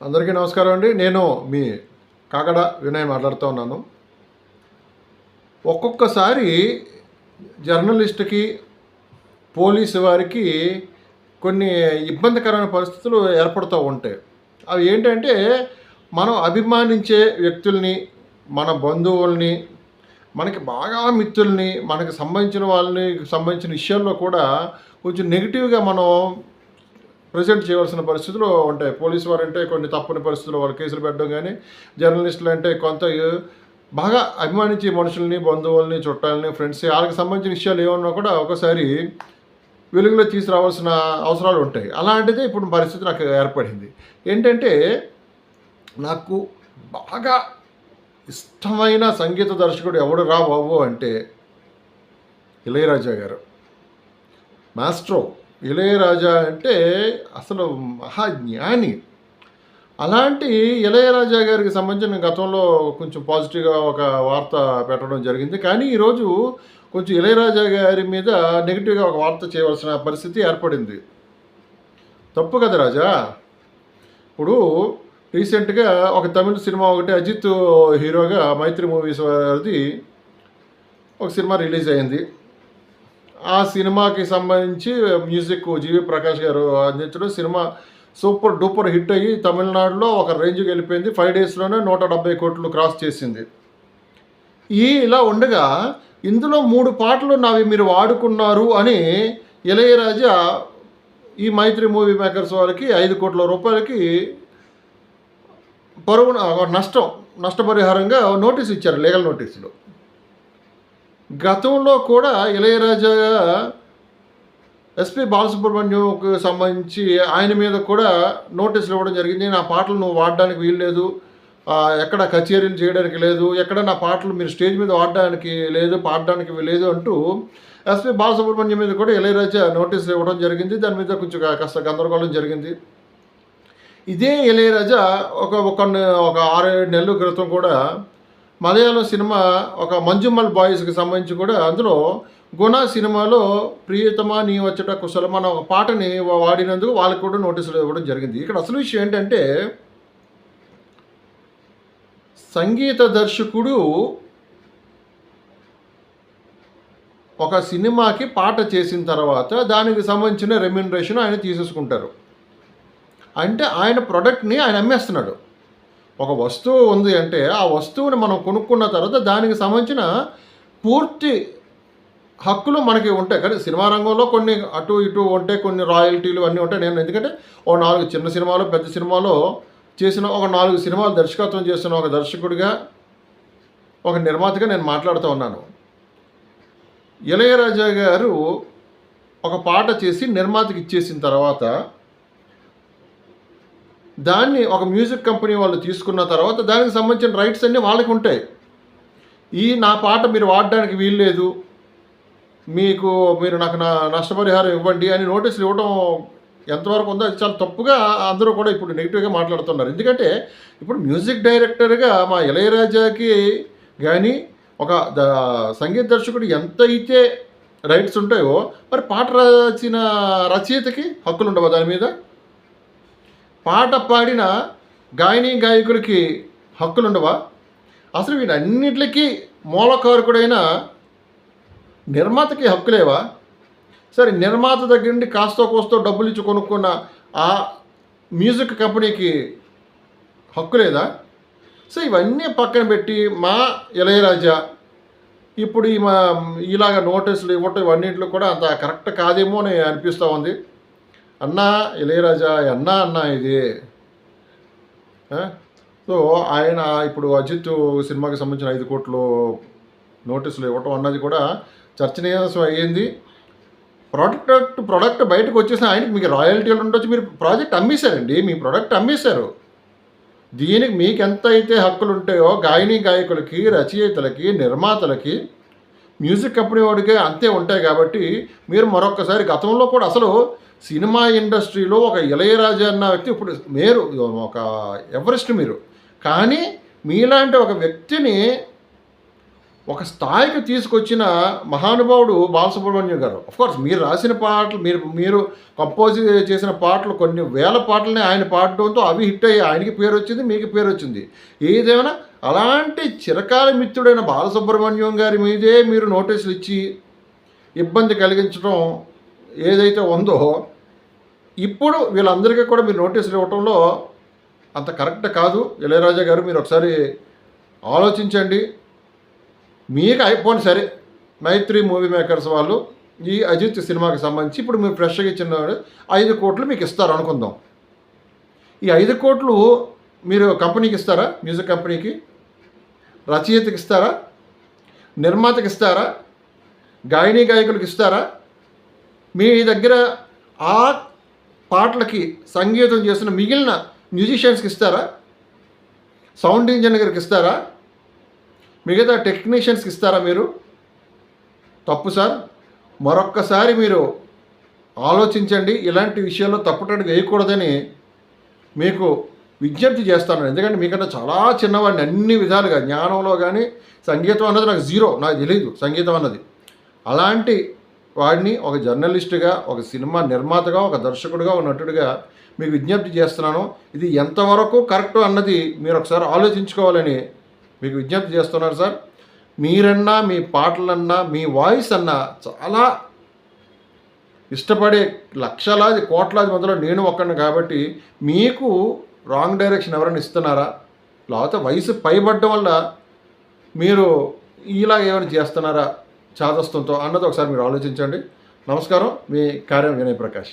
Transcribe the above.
అందరికీ నమస్కారం అండి. నేను మీ కాకడ వినయ్ మాట్లాడుతూ ఉన్నాను. ఒక్కొక్కసారి జర్నలిస్ట్కి పోలీసు వారికి కొన్ని ఇబ్బందికరమైన పరిస్థితులు ఏర్పడుతూ ఉంటాయి. అవి ఏంటంటే మనం అభిమానించే వ్యక్తుల్ని మన బంధువుల్ని మనకి బాగా మిత్రుల్ని మనకి సంబంధించిన వాళ్ళని సంబంధించిన విషయాల్లో కూడా కొంచెం నెగిటివ్గా మనం ప్రజెంట్ చేయవలసిన పరిస్థితులు ఉంటాయి. పోలీసు వారు అంటే కొన్ని తప్పని పరిస్థితుల్లో వాళ్ళు కేసులు పెట్టడం కానీ జర్నలిస్టులు అంటే కొంత బాగా అభిమానించే మనుషుల్ని బంధువుల్ని చుట్టాలని ఫ్రెండ్స్ వాళ్ళకి సంబంధించిన విషయాలు ఏమన్నా కూడా ఒకసారి వెలుగులో తీసుకురావాల్సిన అవసరాలు ఉంటాయి. అలాంటిదే ఇప్పుడు పరిస్థితి నాకు ఏర్పడింది. ఏంటంటే నాకు బాగా ఇష్టమైన సంగీత దర్శకుడు ఎవడు రా బాబు అంటే ఇళయరాజా గారు. మాస్ట్రో. ఇళయరాజా అంటే అసలు మహాజ్ఞాని. అలాంటి ఇళయరాజా గారికి సంబంధించిన గతంలో కొంచెం పాజిటివ్గా ఒక వార్త పెట్టడం జరిగింది. కానీ ఈరోజు కొంచెం ఇళయరాజా గారి మీద నెగిటివ్గా ఒక వార్త చేయవలసిన పరిస్థితి ఏర్పడింది. తప్పు కదా రాజా? ఇప్పుడు రీసెంట్గా ఒక తమిళ సినిమా ఒకటి అజిత్ హీరోగా మైత్రి మూవీస్ వారిది ఒక సినిమా రిలీజ్ అయింది. ఆ సినిమాకి సంబంధించి మ్యూజిక్ జీవి ప్రకాష్ గారు అందించడం సినిమా సూపర్ డూపర్ హిట్ అయ్యి తమిళనాడులో ఒక రేంజ్కి వెళ్ళిపోయింది. ఫైవ్ డేస్లోనే నూట డెబ్బై కోట్లు క్రాస్ చేసింది. ఈ ఇలా ఉండగా ఇందులో మూడు పాటలు నావి మీరు వాడుకున్నారు అని ఇళయరాజా ఈ మైత్రి మూవీ మేకర్స్ వారికి ఐదు కోట్ల రూపాయలకి పరువు నష్టం నష్టపరిహారంగా నోటీస్ ఇచ్చారు లీగల్ నోటీసులు. గతంలో కూడా ఇళయరాజా ఎస్పి బాలసుబ్రహ్మణ్యంకు సంబంధించి ఆయన మీద కూడా నోటీసులు ఇవ్వడం జరిగింది. నా పాటలు నువ్వు వాడడానికి వీల్లేదు. ఎక్కడ కచేరీలు చేయడానికి లేదు. ఎక్కడ నా పాటలు మీరు స్టేజ్ మీద వాడడానికి లేదు పాడడానికి లేదు అంటూ ఎస్పి బాలసుబ్రహ్మణ్యం మీద కూడా ఇళయరాజా నోటీసులు ఇవ్వడం జరిగింది. దాని మీద కొంచెం కాస్త గందరగోళం జరిగింది. ఇదే ఇళయరాజా ఒక ఒక ఒక ఆరు ఏడు నెలల క్రితం కూడా మలయాళం సినిమా ఒక మంజుమల్ బాయ్స్కి సంబంధించి కూడా అందులో గుణ సినిమాలో ప్రియతమా నీ వచ్చట కుశలం అన్న ఒక పాటని వాడినందుకు వాళ్ళకి కూడా నోటీసులు ఇవ్వడం జరిగింది. ఇక్కడ అసలు విషయం ఏంటంటే సంగీత దర్శకుడు ఒక సినిమాకి పాట చేసిన తర్వాత దానికి సంబంధించిన రెమ్యునరేషన్ ఆయన తీసేసుకుంటారు. అంటే ఆయన ప్రొడక్ట్ని ఆయన అమ్మేస్తున్నాడు. ఒక వస్తువు ఉంది అంటే ఆ వస్తువుని మనం కొనుక్కున్న తర్వాత దానికి సంబంధించిన పూర్తి హక్కులు మనకి ఉంటాయి. కానీ సినిమా రంగంలో కొన్ని అటు ఇటు ఉంటాయి కొన్ని రాయల్టీలు అన్నీ ఉంటాయి. నేను ఎందుకంటే ఓ నాలుగు చిన్న సినిమాలు పెద్ద సినిమాలో చేసిన ఒక నాలుగు సినిమాలు దర్శకత్వం చేసిన ఒక దర్శకుడిగా ఒక నిర్మాతగా నేను మాట్లాడుతూ ఉన్నాను. ఇళయరాజా గారు ఒక పాట చేసి నిర్మాతకి ఇచ్చేసిన తర్వాత దాన్ని ఒక మ్యూజిక్ కంపెనీ వాళ్ళు తీసుకున్న తర్వాత దానికి సంబంధించిన రైట్స్ అన్నీ వాళ్ళకి ఉంటాయి. ఈ నా పాట మీరు వాడడానికి వీల్లేదు. మీకు మీరు నాకు నా నష్టపరిహారం ఇవ్వండి అని నోటీసులు ఇవ్వడం ఎంతవరకు ఉందో అది చాలా తప్పుగా అందరూ కూడా ఇప్పుడు నెగిటివ్గా మాట్లాడుతున్నారు. ఎందుకంటే ఇప్పుడు మ్యూజిక్ డైరెక్టర్గా మా ఇళయరాజాకి కానీ ఒక ద సంగీత దర్శకుడు ఎంత అయితే రైట్స్ ఉంటాయో మరి పాట రాసిన రచయితకి హక్కులు ఉండవా దాని మీద? పాట పాడిన గాయని గాయకులకి హక్కులుండవా? అసలు వీటన్నిటికీ మూలకారకుడైన నిర్మాతకి హక్కులేవా సరే నిర్మాత దగ్గర నుండి కాస్తో కోస్తో డబ్బులు ఇచ్చి కొనుక్కున్న ఆ మ్యూజిక్ కంపెనీకి హక్కు లేదా? సో ఇవన్నీ పక్కన పెట్టి మా ఇళయరాజా ఇప్పుడు ఈ మా ఇలాగ నోటీసులు ఇవ్వటం ఇవన్నింటిలో కూడా అంత కరెక్ట్ కాదేమో అని అనిపిస్తూ ఉంది. అన్నా ఇళయరాజా అన్నా అన్నా ఇది. సో ఆయన ఇప్పుడు అజిత్ సినిమాకి సంబంధించిన ఐదు కోట్లు నోటీసులు ఇవ్వటం అన్నది కూడా చర్చనీయాంశం అయ్యింది. ప్రోడక్ట్ ప్రోడక్ట్ బయటకు వచ్చేసిన ఆయనకి మీకు రాయల్టీలు ఉండొచ్చు. మీరు ప్రాజెక్ట్ అమ్మేశారండి. మీ ప్రోడక్ట్ అమ్మేశారు. దీనికి మీకు ఎంత అయితే హక్కులు ఉంటాయో గాయని గాయకులకి రచయితలకి నిర్మాతలకి మ్యూజిక్ కంపెనీ వాడికే అంతే ఉంటాయి కాబట్టి మీరు మరొకసారి గతంలో కూడా అసలు సినిమా ఇండస్ట్రీలో ఒక ఇళయరాజా అన్న వ్యక్తి ఇప్పుడు మీరు ఒక ఎవరెస్ట్ మీరు. కానీ మీలాంటి ఒక వ్యక్తిని ఒక స్థాయికి తీసుకొచ్చిన మహానుభావుడు బాలసుబ్రహ్మణ్యం గారు. కోర్స్ మీరు రాసిన పాటలు మీరు మీరు కంపోజ్ చేసిన పాటలు కొన్ని వేల పాటలని ఆయన పాడడంతో అవి హిట్ అయ్యి ఆయనకి పేరు వచ్చింది మీకు పేరు వచ్చింది. ఏదేమైనా అలాంటి చిరకాల మిత్రుడైన బాలసుబ్రహ్మణ్యం గారి మీదే మీరు నోటీసులు ఇచ్చి ఇబ్బంది కలిగించడం ఏదైతే ఉందో ఇప్పుడు వీళ్ళందరికీ కూడా మీరు నోటీసులు ఇవ్వటంలో అంత కరెక్ట్ కాదు. ఇళయరాజా గారు మీరు ఒకసారి ఆలోచించండి. మీకు అయిపోయింది సరే మైత్రి మూవీ మేకర్స్ వాళ్ళు ఈ అజిత్ సినిమాకి సంబంధించి ఇప్పుడు మీరు ఫ్రెష్గా ఇచ్చిన ఐదు కోట్లు మీకు ఇస్తారు అనుకుందాం. ఈ ఐదు కోట్లు మీరు కంపెనీకి ఇస్తారా? మ్యూజిక్ కంపెనీకి రచయితకి ఇస్తారా? నిర్మాతకి ఇస్తారా? గాయని గాయకులకు ఇస్తారా? మీ దగ్గర ఆ పాటలకి సంగీతం చేసిన మిగిలిన మ్యూజిషియన్స్కి ఇస్తారా? సౌండ్ ఇంజనీర్కి ఇస్తారా? మిగతా టెక్నీషియన్స్కి ఇస్తారా మీరు? తప్పు సార్. మరొక్కసారి మీరు ఆలోచించండి. ఇలాంటి విషయాల్లో తప్పుటట్టు వేయకూడదని మీకు విజ్ఞప్తి చేస్తాను. ఎందుకంటే మీకన్నా చాలా చిన్నవాడిని అన్ని విధాలుగా జ్ఞానంలో కానీ సంగీతం అన్నది నాకు జీరో నాకు తెలియదు సంగీతం అన్నది. అలాంటి వాడిని ఒక జర్నలిస్టుగా ఒక సినిమా నిర్మాతగా ఒక దర్శకుడిగా ఒక నటుడిగా మీకు విజ్ఞప్తి చేస్తున్నాను. ఇది ఎంతవరకు కరెక్ట్ అన్నది మీరు ఒకసారి ఆలోచించుకోవాలని మీకు విజ్ఞప్తి చేస్తున్నారు సార్. మీరన్నా మీ పాటలన్నా మీ వాయిస్ అన్నా చాలా ఇష్టపడే లక్షలాది కోట్లాది మందిలో నేను ఒక్కడిని కాబట్టి మీకు రాంగ్ డైరెక్షన్ ఎవరైనా ఇస్తున్నారా? లేకపోతే వయసు పైబడ్డం వల్ల మీరు ఇలా ఏమైనా చేస్తున్నారా చాదస్తంతో అన్నది ఒకసారి మీరు ఆలోచించండి. నమస్కారం. మీ కార్యం వినయ్ ప్రకాష్.